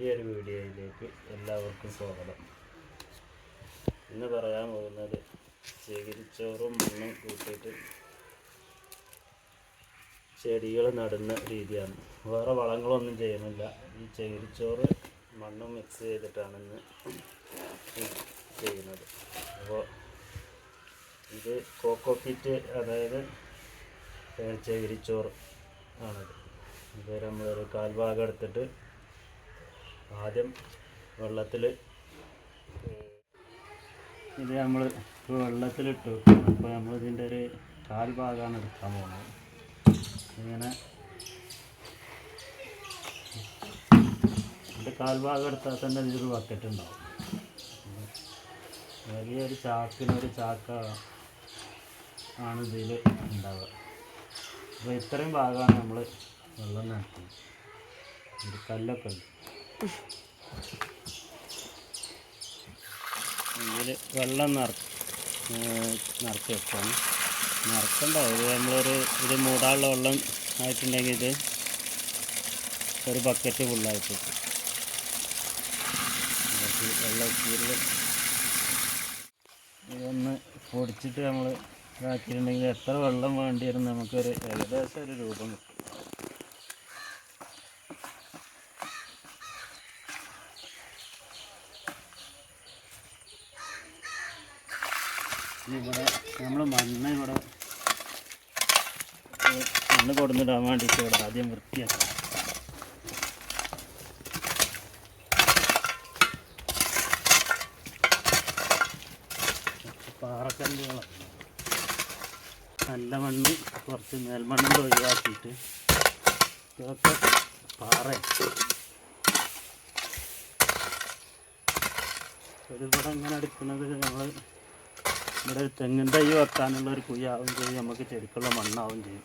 പുതിയൊരു വീഡിയോയിലേക്ക് എല്ലാവർക്കും സ്വാഗതം. ഇന്ന് പറയാൻ പോകുന്നത് ചകിരിച്ചോറും മണ്ണും കൂട്ടിയിട്ട് ചെടികൾ നടുന്ന രീതിയാണ്. വേറെ വളങ്ങളൊന്നും ചെയ്യുന്നില്ല. ഈ ചകിരിച്ചോറ് മണ്ണും മിക്സ് ചെയ്തിട്ടാണ് ഇന്ന് ചെയ്യുന്നത്. അപ്പോൾ ഇത് കോക്കോപ്പിറ്റ് അതായത് ചകിരിച്ചോറ് ആണത്. ഇത് നമ്മളൊരു കാൽഭാഗം എടുത്തിട്ട് ആദ്യം വെള്ളത്തിൽ ഇത് നമ്മൾ വെള്ളത്തിലിട്ട്. അപ്പോൾ നമ്മൾ ഇതിന്റെ ഒരു കാൽ ഭാഗമാണ് എടുക്കാൻ പോകുന്നത്. ഇങ്ങനെ ഇതിന്റെ കാൽ ഭാഗം എടുത്താൽ തന്നെ ഇതൊരു ബക്കറ്റ് ഉണ്ടാവും. വലിയൊരു ചാക്കിനൊരു ചാക്ക ആണ് ഇതിൽ ഉണ്ടാവുക. അപ്പോൾ ഇത്രയും ഭാഗമാണ് നമ്മൾ വെള്ളം നടത്തുന്നത് ഒരു കല്ലൊക്കെ ഉണ്ട്. ഇതിൽ വെള്ളം നിറ നിറച്ച് വെക്കണം. നിറക്കണ്ട ഇത് നമ്മളൊരു ഇത് മൂടാനുള്ള വെള്ളം ആയിട്ടുണ്ടെങ്കിൽ ഇത് ഒരു ബക്കറ്റ് ഫുള്ളായിട്ട് വെള്ളം ഇതിൽ ഇതൊന്ന് പൊടിച്ചിട്ട് നമ്മൾ ഇതാക്കിയിട്ടുണ്ടെങ്കിൽ എത്ര വെള്ളം വേണ്ടി വരും നമുക്കൊരു ഏകദേശം ഒരു രൂപം കിട്ടും ഇനി ഇവിടെ നമ്മൾ മണ്ണ് ഇവിടെ. മണ്ണ് കൊടുന്നിടാൻ വേണ്ടിയിട്ട് ഇവിടെ ആദ്യം വൃത്തിയാക്കാം. പാറക്കല്ലുകളാണ് നല്ല മണ്ണ് കുറച്ച് മേൽമണ്ണിൽ ഒഴിവാക്കിയിട്ട് ഇതൊക്കെ പാറ. ഒരു ഇവിടെ ഇങ്ങനെ എടുക്കുന്നത് നമ്മൾ ഇവിടെ ഒരു തെങ്ങിൻ തൈ വെക്കാനുള്ള ഒരു കുയ്യാവും ചെയ്യും. നമുക്ക് ചെടിക്കുള്ള മണ്ണാവും ചെയ്യും.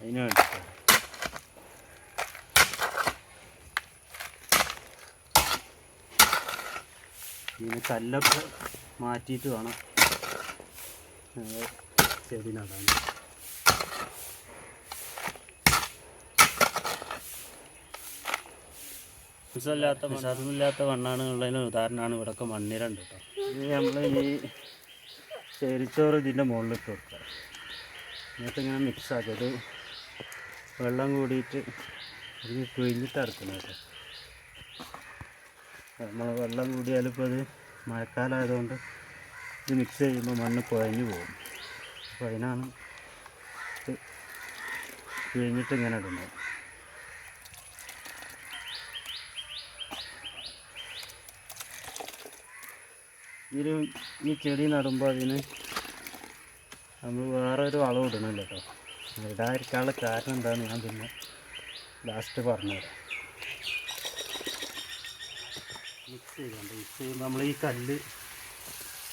അതിന് വേണ്ടിയിട്ട് ഇങ്ങനെ കല്ലൊക്കെ മാറ്റിയിട്ട് വേണം. ചെടി നടാൻ. വിഷമില്ലാത്ത വിഷമില്ലാത്ത മണ്ണാണ് ഉള്ളതിന് ഉദാഹരണമാണ്. ഇവിടെയൊക്കെ മണ്ണിരണ്ട് കേട്ടോ. ഇനി നമ്മൾ ഈ ചേരിച്ചോറ് ഇതിന്റെ മുകളിലിട്ട് കൊടുക്കുക എന്നിട്ട് ഇങ്ങനെ മിക്സ് ഇത് വെള്ളം കൂടിയിട്ട് ഇത് പിഴിഞ്ഞിട്ട് അടക്കുന്നത് കേട്ടോ. നമ്മൾ വെള്ളം കൂടിയാലിപ്പോൾ ഇത് മഴക്കാലമായതുകൊണ്ട് ഇത് മിക്സ് ചെയ്യുമ്പോൾ മണ്ണ് കുഴഞ്ഞു പോകും. അപ്പോൾ അതിനാണ് ഇത് പിഴിഞ്ഞിട്ട് ഇങ്ങനെ ഇടുന്നത്. ഇതിൽ ഈ ചെടി നടുമ്പോൾ അതിന് നമ്മൾ വേറെ ഒരു വളം ഇടണമല്ലോ കേട്ടോ ഇടാതിരിക്കാനുള്ള കാരണം എന്താണെന്ന് ഞാൻ പിന്നെ ലാസ്റ്റ് പറഞ്ഞുതരാം. മിക്സ് ചെയ്യണ്ട മിക്സ് ചെയ്യുമ്പോൾ നമ്മൾ ഈ കല്ല്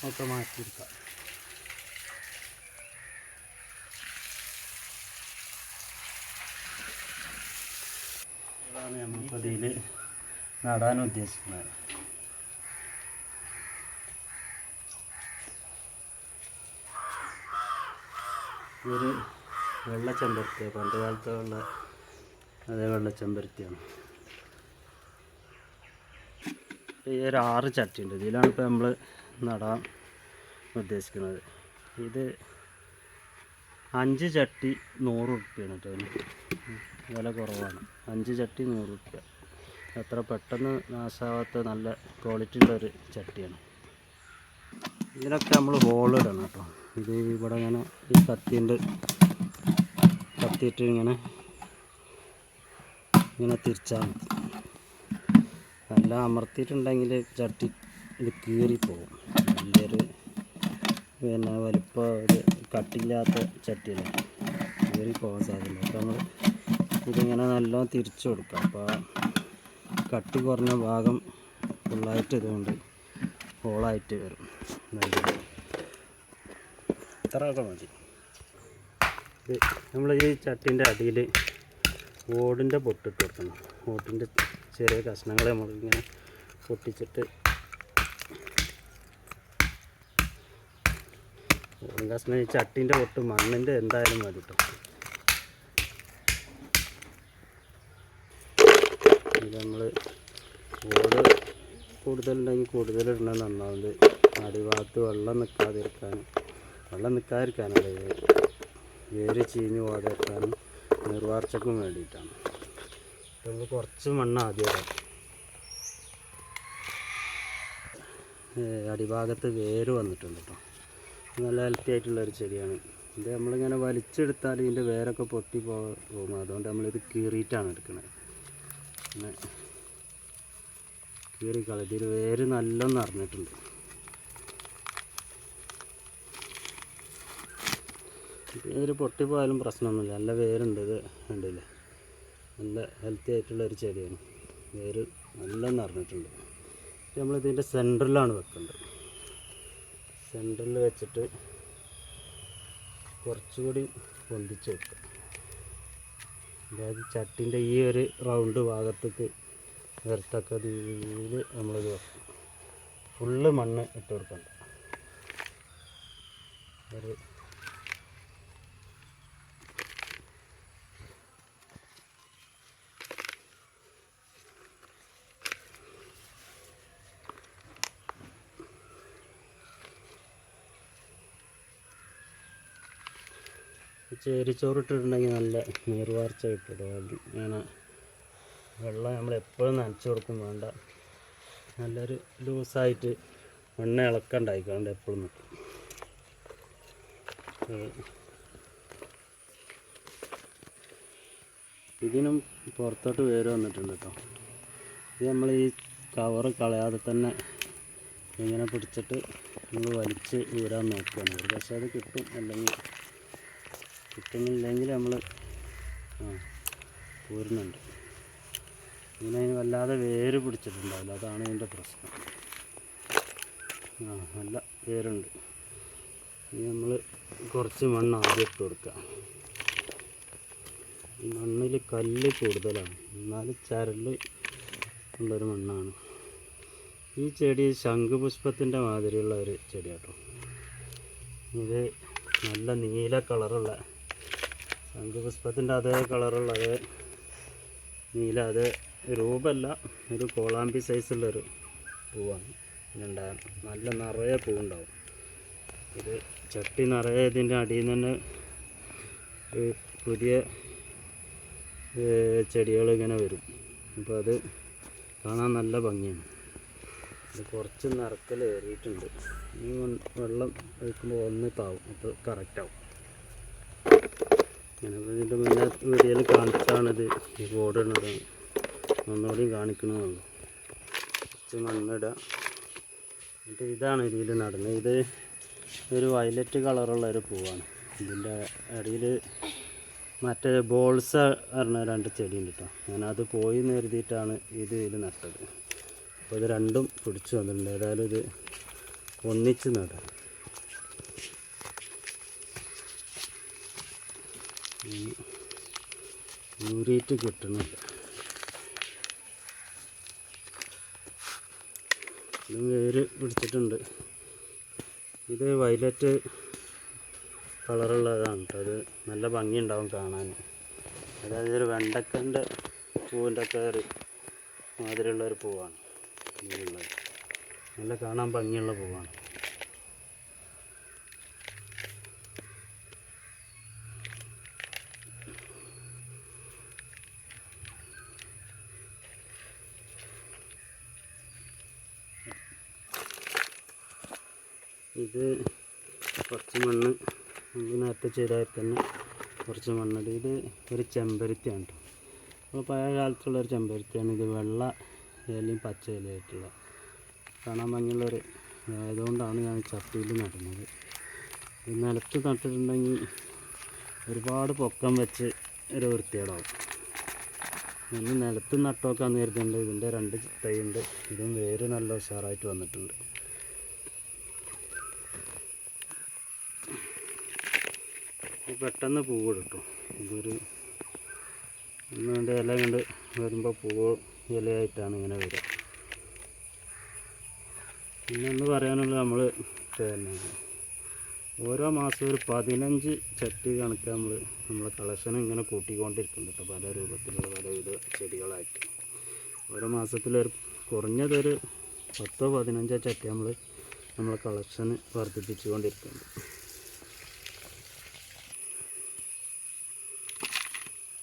ഒക്കെ മാറ്റിയെടുക്കാം. അതാണ് നമ്മളിപ്പോൾ ഇതിൽ നടാൻ ഉദ്ദേശിക്കുന്നത്. ഇതൊരു വെള്ള ചെമ്പരത്തി പണ്ട് കാലത്തെ ഉള്ള അതേ വെള്ള ചെമ്പരത്തിയാണ് ഈ ഒരു ആറ് ചട്ടി ഉണ്ട് ഇതിലാണ് ഇപ്പോൾ നമ്മൾ നടാൻ ഉദ്ദേശിക്കുന്നത്. ഇത് അഞ്ച് ചട്ടി നൂറ് ഉറുപ്പ്യാണ് കേട്ടോ വില കുറവാണ്. അഞ്ച് ചട്ടി നൂറ് ഉറുപ്പ്യ. അത്ര പെട്ടെന്ന് നാശാവാത്ത നല്ല ക്വാളിറ്റി ഉള്ളൊരു ചട്ടിയാണ്. ഇതിനൊക്കെ നമ്മൾ ഹോളിടണം കേട്ടോ. ഇത് ഇവിടെ ഇങ്ങനെ ഈ കത്തിന്റെ കത്തിയിട്ട് ഇങ്ങനെ ഇങ്ങനെ തിരിച്ചാൽ മതി. നല്ല അമർത്തിയിട്ടുണ്ടെങ്കിൽ ചട്ടി ഇത് കീറിപ്പോകും നല്ലൊരു പിന്നെ വലിപ്പം ഒരു കട്ടില്ലാത്ത ചട്ടിയല്ലേ? കീറി പോകാൻ സാധ്യത അപ്പോൾ നമ്മൾ ഇതിങ്ങനെ നല്ലോണം തിരിച്ചു കൊടുക്കാം. അപ്പോൾ കട്ടി കുറഞ്ഞ ഭാഗം ഫുള്ളായിട്ട് ഇതുകൊണ്ട് ഹോളായിട്ട് വരും. ഇത്രയൊക്കെ മതി. ഇത് നമ്മൾ ഈ ചട്ടിന്റെ അടിയിൽ ഓടിന്റെ പൊട്ടിട്ട് കൊടുക്കണം. ഓട്ടിന്റെ ചെറിയ കഷ്ണങ്ങൾ നമ്മളിങ്ങനെ പൊട്ടിച്ചിട്ട് ഓടും കഷ്ണം ഈ ചട്ടിന്റെ പൊട്ട് മണ്ണിന്റെ എന്തായാലും മതി കേട്ടോ ഇത് നമ്മൾ ഓട് കൂടുതലുണ്ടെങ്കിൽ കൂടുതൽ ഇടണം നന്നാവുന്നത് അടിഭാഗത്ത് വെള്ളം നിൽക്കാതിരിക്കാൻ വെള്ളം നിൽക്കാതിരിക്കാനല്ല വേര് ചീഞ്ഞ് പോകാതിരിക്കാനും നീർവാർച്ചക്കും വേണ്ടിയിട്ടാണ്. നമ്മൾ കുറച്ച് മണ്ണ് ആദ്യം അടിഭാഗത്ത് വേര് വന്നിട്ടുണ്ട് കേട്ടോ നല്ല ഹെൽത്തി ആയിട്ടുള്ള ഒരു ചെടിയാണ്. ഇത് നമ്മളിങ്ങനെ വലിച്ചെടുത്താൽ ഇതിന്റെ വേരൊക്കെ പൊട്ടി പോകും. അതുകൊണ്ട് നമ്മളിത് കീറിയിട്ടാണ് എടുക്കുന്നത് അങ്ങനെ കളഞ്ഞ ഇതിൽ വേര് നല്ല നിറഞ്ഞിട്ടുണ്ട്. വേര് പൊട്ടിപ്പോയാലും പ്രശ്നമൊന്നുമില്ല. നല്ല വേരുണ്ട് ഇത് കണ്ടില്ലേ? നല്ല ഹെൽത്തി ആയിട്ടുള്ള ഒരു ചെടിയാണ്. വേര് നല്ല നിറഞ്ഞിട്ടുണ്ട്. നമ്മളിതിന്റെ സെന്ററിലാണ് വെക്കേണ്ടത് സെന്ററിൽ വെച്ചിട്ട് കുറച്ചുകൂടി പൊന്തിച്ച് വെക്കുക. അതായത് ചട്ടിന്റെ ഈ ഒരു റൗണ്ട് ഭാഗത്തേക്ക് വരത്തക്ക രീതിയിൽ നമ്മളിത് ഫുള്ള് മണ്ണ് ഇട്ട് കൊടുക്കണ്ട. ഒരു ചേരിച്ചോറിട്ടിട്ടുണ്ടെങ്കിൽ നല്ല നീർവാർച്ച കിട്ടും ഇങ്ങനെ വെള്ളം നമ്മൾ എപ്പോഴും നനച്ചു കൊടുക്കും വേണ്ട. നല്ലൊരു ലൂസായിട്ട് മണ്ണ് ഇളക്കണ്ടായിക്കാണ്ട് എപ്പോഴും. ഇതിനും പുറത്തോട്ട് വേര് വന്നിട്ടുണ്ട് കേട്ടോ ഇത് നമ്മൾ ഈ കവറ് കളയാതെ തന്നെ ഇങ്ങനെ പിടിച്ചിട്ട് നമ്മൾ വലിച്ച് ഊരാൻ നോക്കുകയാണ്. ഒരു പക്ഷേ അത് കിട്ടും. അല്ലെങ്കിൽ കിട്ടുന്നില്ലെങ്കിൽ നമ്മൾ ഊരുന്നുണ്ട്. ഇങ്ങനെ അതിന് വല്ലാതെ വേര് പിടിച്ചിട്ടുണ്ടാവില്ല. അതാണ് ഇതിന്റെ പ്രശ്നം. ആ നല്ല വേരുണ്ട്. ഇനി നമ്മൾ കുറച്ച് മണ്ണ് ആദ്യം ഇട്ട് കൊടുക്കുക. മണ്ണിൽ കല്ല് കൂടുതലാണ്. എന്നാലും ചരൽ ഉള്ളൊരു മണ്ണാണ്. ഈ ചെടി ശംഖുപുഷ്പത്തിന്റെ മാതിരിയുള്ള ഒരു ചെടി കേട്ടോ ഇത് നല്ല നീല കളറുള്ള ശംഖുപുഷ്പത്തിന്റെ അതേ കളറുള്ള അതേ നീല അതേ രൂപമല്ല ഒരു കോളാമ്പി സൈസുള്ളൊരു പൂവാണ്. ഇതിനുണ്ടാകാൻ നല്ല നിറയെ പൂവുണ്ടാവും. ഇത് ചട്ടി നിറയെ ഇതിന്റെ അടിയിൽ നിന്ന് പുതിയ ചെടികൾ ഇങ്ങനെ വരും. അപ്പോൾ അത് കാണാൻ നല്ല ഭംഗിയാണ്. ഇത് കുറച്ച് നിറക്കൽ കയറിയിട്ടുണ്ട് ഈ വെള്ളം ഒഴിക്കുമ്പോൾ ഒന്ന് താവും അപ്പോൾ കറക്റ്റാവും. ഇങ്ങനെ ഇതിന്റെ മുന്നേ വീഡിയോയിൽ കാണിച്ചാണിത് ഈ ബോർഡ് ഇടുന്നത് ഒന്നുകൂടിയും കാണിക്കണമെന്നുള്ളൂ കുറച്ച് മണ്ണിടുക എന്നിട്ട് ഇതാണ് ഇതിൽ നടന്നത് ഇത് ഒരു വയലറ്റ് കളറുള്ള ഒരു പൂവാണ്. ഇതിന്റെ ഇടയിൽ മറ്റേ ബോൾസ് പറഞ്ഞ രണ്ട് ചെടി ഉണ്ട് കേട്ടോ ഞാനത് പോയി എന്ന് കരുതിയിട്ടാണ് ഇത് ഇതിൽ നട്ടത്. അപ്പോൾ ഇത് രണ്ടും പിടിച്ചു വന്നിട്ടുണ്ട്. ഏതായാലും ഇത് ഒന്നിച്ച് നടാം. ഊരിയിട്ട് കിട്ടണില്ല. ഇത് വേര് പിടിച്ചിട്ടുണ്ട്. ഇത് വയലറ്റ് കളറുള്ളതാണ് കേട്ടോ. അത് നല്ല ഭംഗിയുണ്ടാവും കാണാൻ. അതായത് ഒരു വെണ്ടക്കന്റെ പൂവിന്റെ ഒക്കെ ഒരു മാതിരിയുള്ള ഒരു പൂവാണ് നല്ല കാണാൻ ഭംഗിയുള്ള പൂവാണ്. ഇത് കുറച്ച് മണ്ണ് നമ്മൾ നേരത്തെ ചെയ്താൽ തന്നെ കുറച്ച് മണ്ണിട് ഇത് ഒരു ചെമ്പരത്തിയാണ് കേട്ടോ. അപ്പോൾ പഴയ കാലത്തുള്ള ഒരു ചെമ്പരത്തിയാണ് ഇത്. വെള്ള ഇലയും പച്ച ഇലയായിട്ടുള്ള. കാണാൻ ഭംഗിയുള്ളൊരു ആയതുകൊണ്ടാണ് ഞാൻ ചട്ടിയിൽ നടുന്നത്. ഈ നിലത്ത് നട്ടിട്ടുണ്ടെങ്കിൽ ഒരുപാട് പൊക്കം വെച്ച് ഒരു വൃത്തികേടാവും. ഇന്ന് നിലത്ത് നട്ടോക്കാന്ന് കരുതുന്നുണ്ട് ഇതിന്റെ രണ്ട് തൈ ഉണ്ട് ഇതും വേര് നല്ല ഉഷാറായിട്ട് വന്നിട്ടുണ്ട്. പെട്ടെന്ന് പൂവ് കിട്ടും ഇതൊരു ഒന്നുകൊണ്ട് ഇല കണ്ട് വരുമ്പോൾ പൂവ് ഇലയായിട്ടാണ് ഇങ്ങനെ വരിക. പിന്നെ ഒന്ന് പറയാനുള്ളത് നമ്മൾ പിന്നെ ഓരോ മാസം ഒരു പതിനഞ്ച് ചട്ടി കണക്ക് നമ്മൾ നമ്മളെ കളക്ഷൻ ഇങ്ങനെ കൂട്ടിക്കൊണ്ടിരിക്കുന്നുണ്ട് കേട്ടോ പല രൂപത്തിലുള്ള പലവിധ ചെടികളായിട്ട്. ഓരോ മാസത്തിലൊരു കുറഞ്ഞതൊരു പത്തോ പതിനഞ്ചോ ചട്ടി നമ്മൾ നമ്മളെ കളക്ഷൻ വർദ്ധിപ്പിച്ചുകൊണ്ടിരിക്കുന്നുണ്ട്.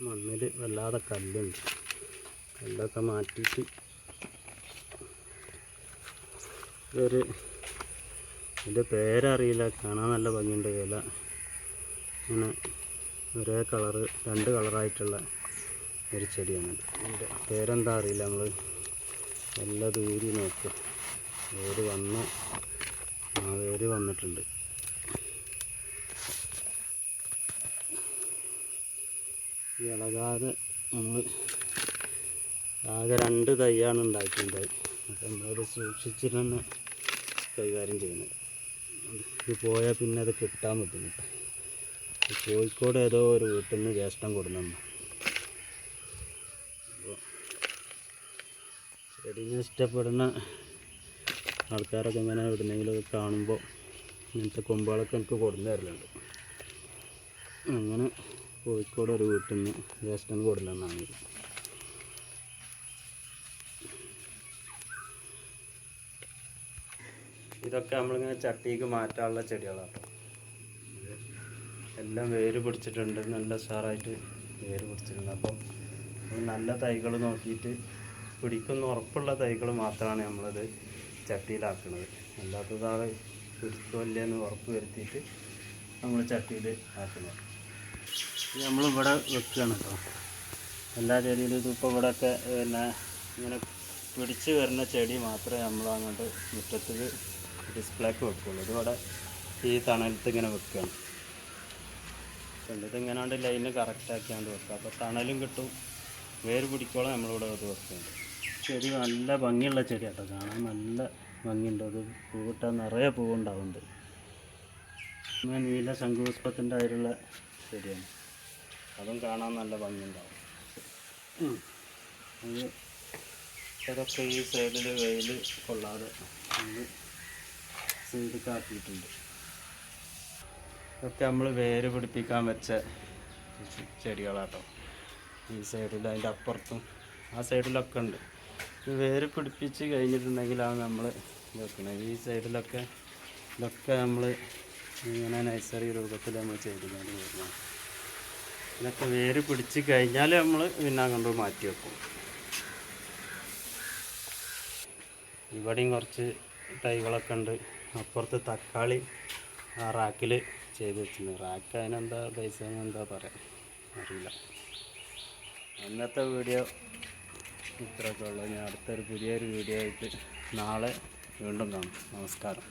മണ്ണിൽ വല്ലാതെ കല്ലുണ്ട്. കല്ലൊക്കെ മാറ്റിയിട്ട് ഇതൊരു ഇതിന്റെ പേരറിയില്ല. കാണാൻ നല്ല ഭംഗിയുണ്ട് ഇല. ഇങ്ങനെ ഒരേ കളറ് രണ്ട് കളറായിട്ടുള്ള ഒരു ചെടിയാണ് ഇതിന്റെ പേരെന്താ അറിയില്ല നമ്മൾ എല്ലാ ദൂരി നോക്കുക വേര് വന്ന്. ആ വേര് വന്നിട്ടുണ്ട്. ഇളകാതെ നമ്മൾ ആകെ രണ്ട് തൈയാണ് ഉണ്ടായിട്ടുണ്ടായി അപ്പം നമ്മളത് സൂക്ഷിച്ചിട്ട് തന്നെ കൈകാര്യം ചെയ്യുന്നത്. ഇത് പോയാൽ പിന്നെ അത് കിട്ടാൻ ബുദ്ധിമുട്ട്. കോഴിക്കോട് ഏതോ ഒരു വീട്ടിൽ നിന്ന് ജ്യേഷ്ഠം കൊടുന്നു ചെടീനെ ഇഷ്ടപ്പെടുന്ന ആൾക്കാരൊക്കെ ഇങ്ങനെ എവിടുന്നെങ്കിലും കാണുമ്പോൾ ഇങ്ങനത്തെ കൊമ്പുകളൊക്കെ എനിക്ക് കൊടുന്നു തരലുണ്ട്. അങ്ങനെ കോഴിക്കോട് ഒരു വീട്ടിൽ നിന്ന് ജ്യേഷ്ഠൻ നിന്നാണ് ഇതൊക്കെ നമ്മളിങ്ങനെ ചട്ടിക്ക് മാറ്റാനുള്ള ചെടികളാണ് എല്ലാം വേര് പിടിച്ചിട്ടുണ്ട്. നല്ല സാറായിട്ട് വേര് പിടിച്ചിട്ടുണ്ട്. അപ്പം നല്ല തൈകൾ നോക്കിയിട്ട് പിടിക്കുന്ന ഉറപ്പുള്ള തൈകൾ മാത്രമാണ് നമ്മളത് ചട്ടിയിലാക്കുന്നത്. അല്ലാത്തതാണ് പിടിക്കില്ല എന്ന് ഉറപ്പ് വരുത്തിയിട്ട് നമ്മൾ ചട്ടിയിൽ ആക്കുന്നത്. നമ്മളിവിടെ വെക്കുകയാണ് കേട്ടോ എല്ലാ ചെടിയിലും ഇതിപ്പോൾ ഇവിടെയൊക്കെ പിന്നെ ഇങ്ങനെ പിടിച്ച് വരുന്ന ചെടി മാത്രമേ നമ്മൾ അങ്ങോട്ട് മുറ്റത്ത് ഡിസ്പ്ലേക്ക് വെക്കുള്ളൂ. ഇതിവിടെ ഈ തണലത്ത് ഇങ്ങനെ വെക്കുകയാണ്. ഇങ്ങനെ ഇങ്ങനാണ്ട് ലൈന് കറക്റ്റാക്കിയാണ്ട് വെക്കുക. അപ്പോൾ തണലും കിട്ടും. വേര് പിടിക്കോളം നമ്മളിവിടെ അത് വെക്കുന്നുണ്ട് ചെടി നല്ല ഭംഗിയുള്ള ചെടി ചെടിയാട്ടോ. കാണാൻ നല്ല ഭംഗിയുണ്ട്. അത് പൂവിട്ടാൽ നിറയെ പൂവുണ്ടാവുന്നുണ്ട്. നീല ശംഖുപുഷ്പത്തിന്റെ അതിലുള്ള ചെടിയാണ്. അതും കാണാൻ നല്ല ഭംഗിയുണ്ടാവും. ഇതൊക്കെ ഈ സൈഡിൽ വെയിൽ കൊള്ളാതെ സൈഡ് കാട്ടിയിട്ടുണ്ട് ഇതൊക്കെ നമ്മൾ വേര് പിടിപ്പിക്കാൻ വെച്ച ചെടികളാട്ടോ. ഈ സൈഡിൽ അതിന്റെ അപ്പുറത്തും ആ സൈഡിലൊക്കെ ഉണ്ട്. ഈ വേര് പിടിപ്പിച്ച് കഴിഞ്ഞിട്ടുണ്ടെങ്കിലാണ് നമ്മൾ വെക്കുന്നത് ഈ സൈഡിലൊക്കെ ഇതൊക്കെ നമ്മൾ ഇങ്ങനെ നൈസറി രൂപത്തിൽ നമ്മൾ ചെയ്തുകൊണ്ട് വരുന്നത് ഇതൊക്കെ വേര് പിടിച്ച് കഴിഞ്ഞാൽ നമ്മൾ പിന്നെ അങ്ങോട്ട് മാറ്റി വെക്കും. ഇവിടെയും കുറച്ച് തൈകളൊക്കെ ഉണ്ട്. അപ്പുറത്ത് തക്കാളി ആ റാക്കിൽ ചെയ്ത് വെച്ചിട്ടുണ്ട്. റാക്ക് അതിനെന്താ പൈസ എന്താ പറയാ അറിയില്ല. അന്നത്തെ വീഡിയോ ഇത്രയൊക്കെ ഉള്ളൂ. ഞാൻ അടുത്തൊരു പുതിയൊരു വീഡിയോ ആയിട്ട് നാളെ വീണ്ടും കാണും. നമസ്കാരം.